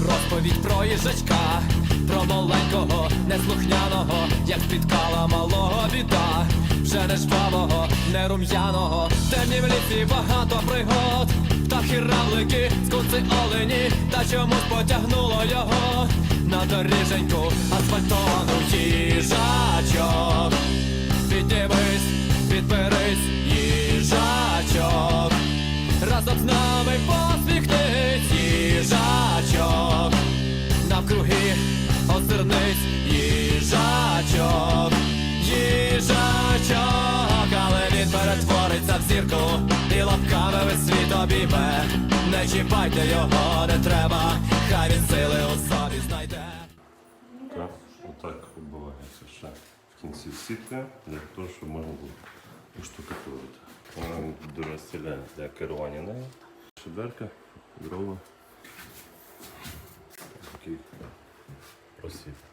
розповідь про їжачка, про маленького, неслухняного, як спіткала малого біда, вже не жвавого, не рум'яного, в темнім лісі багато пригод, птахи равлики, скунси олені, та чомусь потягнуло його на доріженьку асфальтовану їжачок. Піднімись, підберись, їжачок. Разом з нами посміхнись, озирнись, їжачок, їжачок, але він перетвориться в зірку і лапками весь світ обійме. Не чіпайте його, не треба, хай він сили у собі знайде. Так, отак відбувається ще в кінці сітка для того, щоб можна було поштукатурити. Вона дуже стиля для керування нею. Шиберка, дрова. Такий просвіт.